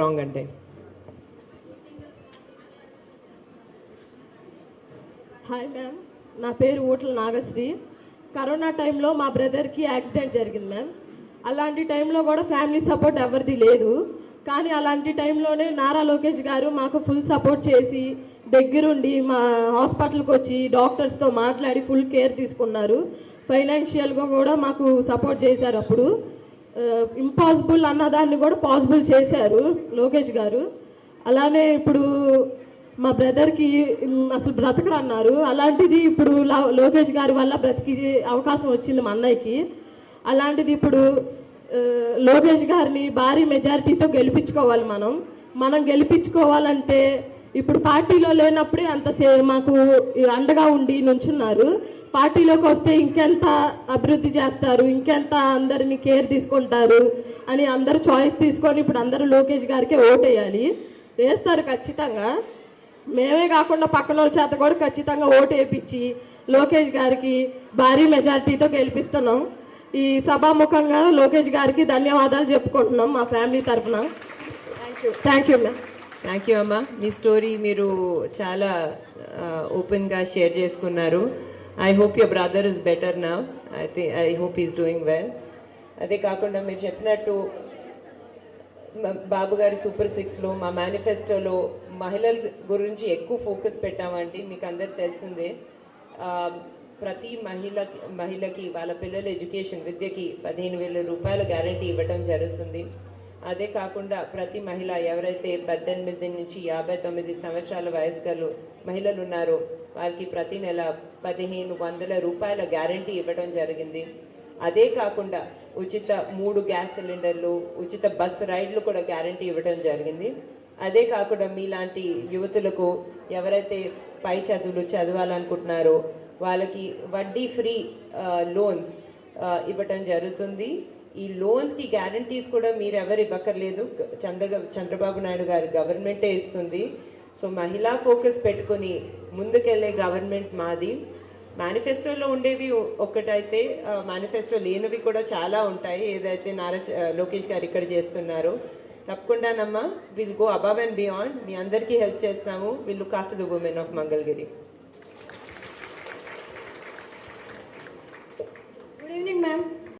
Wrong అంటే. Hi ma'am నా పేరు ఊట్ల నాగశ్రీ. కరోనా టైంలో మా బ్రదర్కి యాక్సిడెంట్ జరిగింది మ్యామ్ అలాంటి టైంలో కూడా ఫ్యామిలీ సపోర్ట్ ఎవరిది లేదు. కానీ అలాంటి టైంలోనే నారా లోకేష్ గారు మాకు ఫుల్ సపోర్ట్ చేసి దగ్గరుండి మా హాస్పిటల్కి వచ్చి డాక్టర్స్తో మాట్లాడి ఫుల్ కేర్ తీసుకున్నారు. ఫైనాన్షియల్గా కూడా మాకు సపోర్ట్ చేశారు అప్పుడు. ఇంపాసిబుల్ అన్నదాన్ని కూడా పాసిబుల్ చేశారు లోకేష్ గారు. అలానే ఇప్పుడు మా బ్రదర్కి అసలు బ్రతకరు అన్నారు అలాంటిది ఇప్పుడు లోకేష్ గారి వల్ల బ్రతికి అవకాశం వచ్చింది మా అన్నయ్యకి. అలాంటిది ఇప్పుడు లోకేష్ గారిని భారీ మెజారిటీతో గెలిపించుకోవాలి మనం. మనం గెలిపించుకోవాలంటే ఇప్పుడు పార్టీలో లేనప్పుడే అంత మాకు అండగా ఉండి నుంచున్నారు. పార్టీలోకి వస్తే ఇంకెంత అభివృద్ధి చేస్తారు ఇంకెంత అందరిని కేర్ తీసుకుంటారు అని అందరూ చాయిస్ తీసుకొని ఇప్పుడు అందరూ లోకేష్ గారికే ఓటేయాలి. వేస్తారు ఖచ్చితంగా. మేమే కాకుండా పక్కన వాళ్ళ చేత కూడా ఖచ్చితంగా ఓటు వేయించి లోకేష్ గారికి భారీ మెజారిటీతో గెలిపిస్తున్నాం. ఈ సభాముఖంగా లోకేష్ గారికి ధన్యవాదాలు చెప్పుకుంటున్నాం మా ఫ్యామిలీ తరఫున. Thank you thank you ma'am thank you అమ్మా. మీ స్టోరీ మీరు చాలా ఓపెన్గా షేర్ చేసుకున్నారు. I hope your brother is better నా I think I hope is doing well అదే కాకుండా మీరు చెప్పినట్టు బాబు గారి సూపర్ సిక్స్లో మా మేనిఫెస్టోలో మహిళల గురించి ఎక్కువ ఫోకస్ పెట్టామండి. మీకు అందరికి తెలిసిందే. ప్రతి మహిళకి మహిళకి వాళ్ళ పిల్లల ఎడ్యుకేషన్ విద్యకి పదిహేను వేల రూపాయల గ్యారంటీ ఇవ్వడం జరుగుతుంది. అదే కాకుండా ప్రతి మహిళ ఎవరైతే పద్దెనిమిది నుంచి యాభై తొమ్మిది సంవత్సరాల వయస్కలు మహిళలు ఉన్నారో వారికి ప్రతి నెల పదిహేను వందల రూపాయల గ్యారంటీ ఇవ్వడం జరిగింది. అదే కాకుండా ఉచిత మూడు గ్యాస్ సిలిండర్లు ఉచిత బస్ రైడ్లు కూడా గ్యారంటీ ఇవ్వడం జరిగింది. అదే కాకుండా మీలాంటి యువతులకు ఎవరైతే పై చదువులు చదవాలనుకుంటున్నారో వాళ్ళకి వడ్డీ ఫ్రీ లోన్స్ ఇవ్వటం జరుగుతుంది. ఈ లోన్స్కి గ్యారంటీస్ కూడా మీరు ఎవరు ఇవ్వక్కర్లేదు. చంద్ర చంద్రబాబు నాయుడు గారి గవర్నమెంటే ఇస్తుంది. సో మహిళా ఫోకస్ పెట్టుకొని ముందుకెళ్ళే గవర్నమెంట్ మాది. మేనిఫెస్టోలో ఉండేవి ఒక్కటైతే మేనిఫెస్టో లేనివి కూడా చాలా ఉంటాయి. ఏదైతే నారా లోకేష్ గారు ఇక్కడ చేస్తున్నారో తప్పకుండానమ్మా will go above and beyond మీ అందరికీ హెల్ప్ చేస్తాము. Will look after the women of Mangalagiri